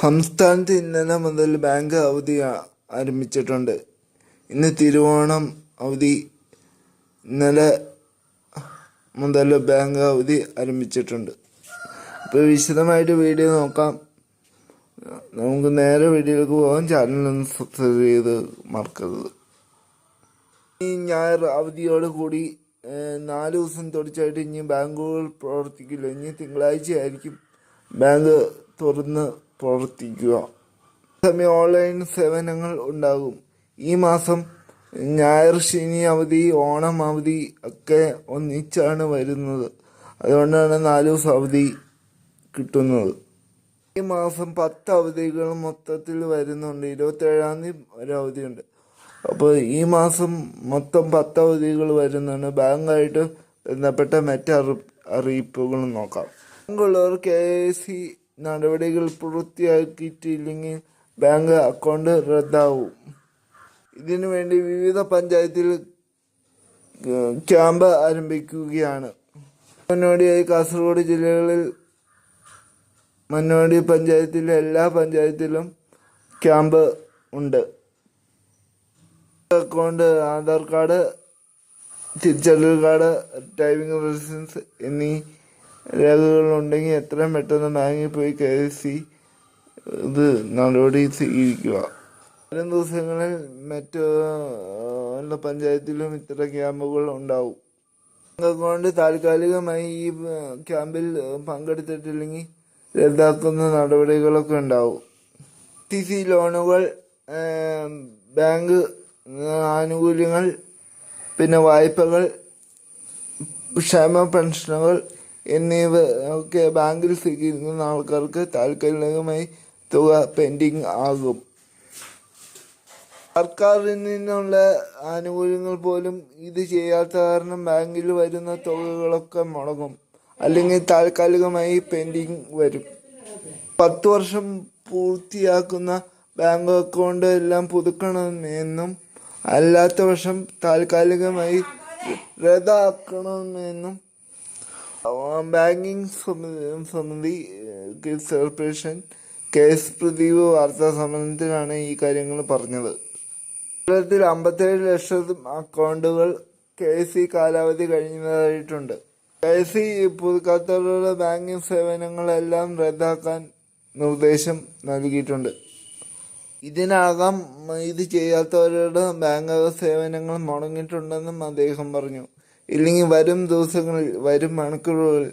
സംസ്ഥാനത്ത് ഇന്നലെ മുതൽ ബാങ്ക് അവധി ആരംഭിച്ചിട്ടുണ്ട്. ഇന്ന് തിരുവോണം അവധി. ഇന്നലെ മുതൽ ബാങ്ക് അവധി ആരംഭിച്ചിട്ടുണ്ട്. അപ്പോൾ വിശദമായിട്ട് വീഡിയോ നോക്കാം. നമുക്ക് നേരെ വീഡിയോയിലേക്ക് പോകാം. ചാനലൊന്ന് സബ്സ്ക്രൈബ് ചെയ്ത് മറക്കരുത്. ഈ ഞായർ അവധിയോട് കൂടി നാല് ദിവസം തുടർച്ചയായിട്ട് ഇനി ബാങ്കുകൾ പ്രവർത്തിക്കില്ല. ഇനി തിങ്കളാഴ്ച ആയിരിക്കും ബാങ്ക് തുറന്ന് പ്രവർത്തിക്കുക. സമയം ഓൺലൈൻ സേവനങ്ങൾ ഉണ്ടാകും. ഈ മാസം ഞായർ ശനി അവധി ഓണം അവധി ഒക്കെ ഒന്നിച്ചാണ് വരുന്നത്. അതുകൊണ്ടാണ് നാല് ദിവസം അവധി കിട്ടുന്നത്. ഈ മാസം പത്ത് അവധികൾ മൊത്തത്തിൽ വരുന്നുണ്ട്. ഇരുപത്തേഴാം തീയതി ഒരു അവധിയുണ്ട്. അപ്പോൾ ഈ മാസം മൊത്തം പത്ത് അവധികൾ വരുന്നുണ്ട് ബാങ്കായിട്ട് ബന്ധപ്പെട്ട മറ്റ് അറി അറിയിപ്പുകൾ നോക്കാം. ബാങ്കുള്ളവർ കെ സി നടപടികൾ പൂർത്തിയാക്കിയിട്ടില്ലെങ്കിൽ ബാങ്ക് അക്കൗണ്ട് റദ്ദാവും. ഇതിനു വേണ്ടി വിവിധ പഞ്ചായത്തിൽ ക്യാമ്പ് ആരംഭിക്കുകയാണ്. മുന്നോടിയായി കാസർഗോഡ് ജില്ലകളിൽ മുന്നോടി പഞ്ചായത്തിലെ എല്ലാ പഞ്ചായത്തിലും ക്യാമ്പ് ഉണ്ട്. അക്കൗണ്ട് ആധാർ കാർഡ് തിരിച്ചറിയൽ കാർഡ് ഡ്രൈവിംഗ് ലൈസൻസ് എന്നീ രേഖകളുണ്ടെങ്കിൽ എത്രയും പെട്ടെന്ന് ബാങ്കിൽ പോയി കെ സി ഇത് നടപടി സ്വീകരിക്കുക. വരും ദിവസങ്ങളിൽ മറ്റ് എല്ലാ പഞ്ചായത്തിലും ഇത്ര ക്യാമ്പുകൾ ഉണ്ടാവും. അതുകൊണ്ട് താൽക്കാലികമായി ഈ ക്യാമ്പിൽ പങ്കെടുത്തിട്ടില്ലെങ്കിൽ റദ്ദാക്കുന്ന നടപടികളൊക്കെ ഉണ്ടാവും. ടി സി ലോണുകൾ ബാങ്ക് ആനുകൂല്യങ്ങൾ പിന്നെ വായ്പകൾ ക്ഷേമ പെൻഷനുകൾ എന്നിവ ഒക്കെ ബാങ്കിൽ സ്വീകരിക്കുന്ന ആൾക്കാർക്ക് താൽക്കാലികമായി തുക പെൻഡിങ് ആകും. സർക്കാരിൽ നിന്നുള്ള ആനുകൂല്യങ്ങൾ പോലും ഇത് ചെയ്യാത്ത കാരണം ബാങ്കിൽ വരുന്ന തുകകളൊക്കെ മുടങ്ങും. അല്ലെങ്കിൽ താൽക്കാലികമായി പെൻഡിങ് വരും. പത്ത് വർഷം പൂർത്തിയാക്കുന്ന ബാങ്ക് അക്കൗണ്ട് എല്ലാം പുതുക്കണമെന്നും അല്ലാത്ത വർഷം താൽക്കാലികമായി റദ്ദാക്കണമെന്നും ബാങ്കിങ് സമിതി കോർപ്പറേഷൻ കെ എസ് പ്രദീപ് വാർത്താ സമ്മേളനത്തിലാണ് ഈ കാര്യങ്ങൾ പറഞ്ഞത്. കേരളത്തിൽ അമ്പത്തേഴ് ലക്ഷം അക്കൗണ്ടുകൾ കെ സി കാലാവധി കഴിഞ്ഞതായിട്ടുണ്ട്. കെ സി പുതുക്കാത്തവരുടെ ബാങ്കിങ് സേവനങ്ങളെല്ലാം റദ്ദാക്കാൻ നിർദ്ദേശം നൽകിയിട്ടുണ്ട്. ഇതിനകം ഇത് ചെയ്യാത്തവരുടെ ബാങ്ക് സേവനങ്ങൾ മുടങ്ങിയിട്ടുണ്ടെന്നും അദ്ദേഹം പറഞ്ഞു. ഇല്ലെങ്കിൽ വരും ദിവസങ്ങളിൽ വരും മണിക്കൂറുകളിൽ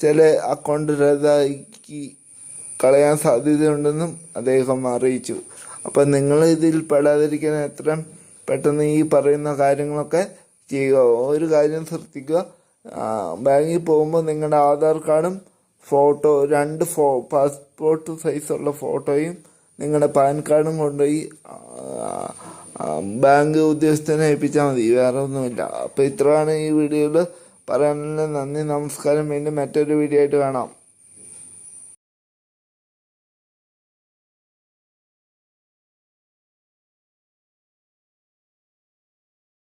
ചില അക്കൗണ്ട് റദ്ദാക്കി കളയാൻ സാധ്യതയുണ്ടെന്നും അദ്ദേഹം അറിയിച്ചു. അപ്പം നിങ്ങൾ ഇതിൽ പെടാതിരിക്കാൻ എത്രയും പെട്ടെന്ന് ഈ പറയുന്ന കാര്യങ്ങളൊക്കെ ചെയ്യുക. ഒരു കാര്യം ശ്രദ്ധിക്കുക. ബാങ്കിൽ പോകുമ്പോൾ നിങ്ങളുടെ ആധാർ കാർഡും ഫോട്ടോ രണ്ട് ഫോ പാസ്പോർട്ട് സൈസുള്ള ഫോട്ടോയും നിങ്ങളുടെ പാൻ കാർഡും കൊണ്ടുപോയി ബാങ്ക് ഉദ്യോഗസ്ഥനെ ഏൽപ്പിച്ചാൽ മതി. വേറെ ഒന്നുമില്ല. അപ്പോൾ ഇത്രയാണ് ഈ വീഡിയോയിൽ പറയാനുള്ള നന്ദി നമസ്കാരം. വീണ്ടും മറ്റൊരു വീഡിയോ ആയിട്ട് കാണാം.